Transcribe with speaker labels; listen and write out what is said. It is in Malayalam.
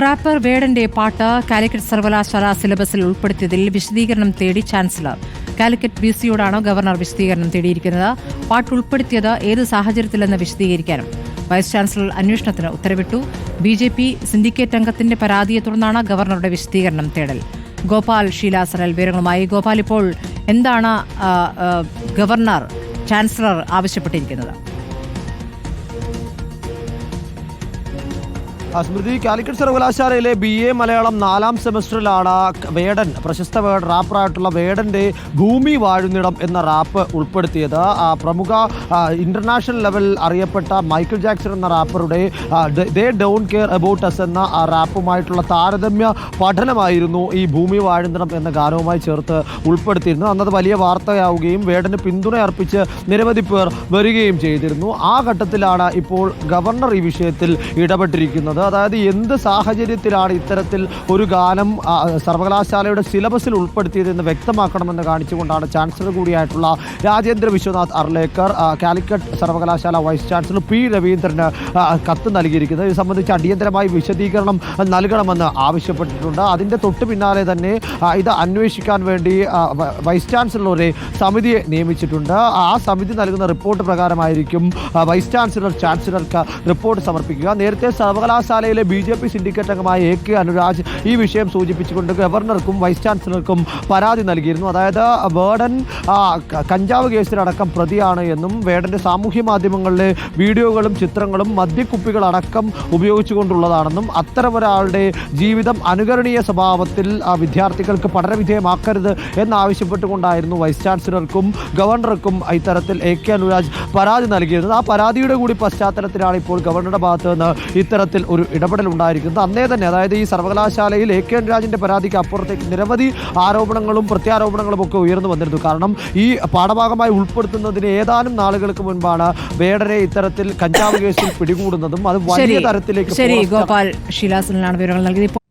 Speaker 1: റാപ്പർ വേടന്റെ പാട്ട് കാലിക്കറ്റ് സർവകലാശാല സിലബസിൽ ഉൾപ്പെടുത്തിയതിൽ വിശദീകരണം തേടി ചാൻസലർ. കാലിക്കറ്റ് ബി സിയോടാണ് ഗവർണർ വിശദീകരണം തേടിയിരിക്കുന്നത്. പാട്ട് ഉൾപ്പെടുത്തിയത് ഏത് സാഹചര്യത്തിലെന്ന് വിശദീകരിക്കാനും. വൈസ് ചാൻസലർ അന്വേഷണത്തിന് ഉത്തരവിട്ടു. ബി ജെ പി സിൻഡിക്കേറ്റ് അംഗത്തിന്റെ പരാതിയെ തുടർന്നാണ് ഗവർണറുടെ വിശദീകരണം തേടൽ. ഗോപാൽ ഷീലാസറൽ വിവരങ്ങളുമായി. ഗോപാൽ ഇപ്പോൾ എന്താണ് ഗവർണർ ചാൻസലർ ആവശ്യപ്പെട്ടിരിക്കുന്നത്?
Speaker 2: സ്മൃതി കാലിക്കറ്റ് സർവകലാശാലയിലെ ബി എ മലയാളം നാലാം സെമസ്റ്ററിലാണ് വേടൻ പ്രശസ്ത റാപ്പറായിട്ടുള്ള വേടന്റെ ഭൂമി വാഴുന്നിടം എന്ന റാപ്പ് ഉൾപ്പെടുത്തിയത്. പ്രമുഖ ഇന്റർനാഷണൽ ലെവൽ അറിയപ്പെട്ട മൈക്കിൾ ജാക്സൺ എന്ന റാപ്പറുടെ they don't care about us എന്ന റാപ്പുമായിട്ടുള്ള താരതമ്യ പഠനമായിരുന്നു ഈ ഭൂമി വാഴുന്നിടം എന്ന ഗാനവുമായി ചേർത്ത് ഉൾപ്പെടുത്തിയിരുന്നത്. അന്നത് വലിയ വാർത്തയാവുകയും വേടന് പിന്തുണ അർപ്പിച്ച് നിരവധി പേർ വരികയും ചെയ്തിരുന്നു. ആ ഘട്ടത്തിലാണ് ഇപ്പോൾ ഗവർണർ ഈ വിഷയത്തിൽ ഇടപെട്ടിരിക്കുന്നത്. അതായത് എന്ത് സാഹചര്യത്തിലാണ് ഇത്തരത്തിൽ ഒരു ഗാനം സർവകലാശാലയുടെ സിലബസിൽ ഉൾപ്പെടുത്തിയതെന്ന് വ്യക്തമാക്കണമെന്ന് കാണിച്ചുകൊണ്ടാണ് ചാൻസലർ കൂടിയായിട്ടുള്ള രാജേന്ദ്ര വിശ്വനാഥ് അർലേക്കർ കാലിക്കറ്റ് സർവകലാശാല വൈസ് ചാൻസലർ പി രവീന്ദ്രന് കത്ത് നൽകിയിരിക്കുന്നത്. ഇത് സംബന്ധിച്ച് അടിയന്തരമായി വിശദീകരണം നൽകണമെന്ന് ആവശ്യപ്പെട്ടിട്ടുണ്ട്. അതിന്റെ തൊട്ട് പിന്നാലെ തന്നെ ഇത് അന്വേഷിക്കാൻ വേണ്ടി വൈസ് ചാൻസലറെ സമിതിയെ നിയമിച്ചിട്ടുണ്ട്. ആ സമിതി നൽകുന്ന റിപ്പോർട്ട് പ്രകാരമായിരിക്കും വൈസ് ചാൻസലർ ചാൻസലർക്ക് റിപ്പോർട്ട് സമർപ്പിക്കുക. നേരത്തെ സർവകലാശാലയിലെ ബി ജെ പി സിൻഡിക്കേറ്റ് അംഗമായ എ കെ അനുരാജ് ഈ വിഷയം സൂചിപ്പിച്ചുകൊണ്ട് ഗവർണർക്കും വൈസ് ചാൻസലർക്കും പരാതി നൽകിയിരുന്നു. അതായത് വേടൻ കഞ്ചാവ് കേസിലടക്കം പ്രതിയാണ് എന്നും വേടന്റെ സാമൂഹ്യ മാധ്യമങ്ങളിലെ വീഡിയോകളും ചിത്രങ്ങളും മദ്യക്കുപ്പികളടക്കം ഉപയോഗിച്ചുകൊണ്ടുള്ളതാണെന്നും അത്തരമൊരാളുടെ ജീവിതം അനുകരണീയ സ്വഭാവത്തിൽ വിദ്യാർത്ഥികൾക്ക് പഠനവിധേയമാക്കരുത് എന്നാവശ്യപ്പെട്ടുകൊണ്ടായിരുന്നു വൈസ് ചാൻസലർക്കും ഗവർണർക്കും ഇത്തരത്തിൽ എ കെ അനുരാജ് പരാതി നൽകിയിരുന്നത്. ആ പരാതിയുടെ കൂടി പശ്ചാത്തലത്തിലാണ് ഇപ്പോൾ ഗവർണറുടെ ഭാഗത്ത് നിന്ന് ഇത്തരത്തിൽ ഒരു ഇടപെടൽ ഉണ്ടായിരിക്കുന്നത് അന്നേ തന്നെ അതായത് ഈ സർവകലാശാലയിൽ എ കെ രാജിന്റെ പരാതിക്ക് അപ്പുറത്തേക്ക് നിരവധി ആരോപണങ്ങളും പ്രത്യാരോപണങ്ങളും ഒക്കെ ഉയർന്നു വന്നിരുന്നു. കാരണം ഈ പാഠഭാഗമായി ഉൾപ്പെടുത്തുന്നതിന് ഏതാനും നാളുകൾക്ക് മുൻപാണ് വേടരെ ഇത്തരത്തിൽ കഞ്ചാവ് കേസിൽ പിടികൂടുന്നതും അത് വലിയ തരത്തിലേക്ക്
Speaker 1: ശരി ഗോപാൽ ഷീലാസനാണ് വിവരങ്ങൾ നൽകിയത്.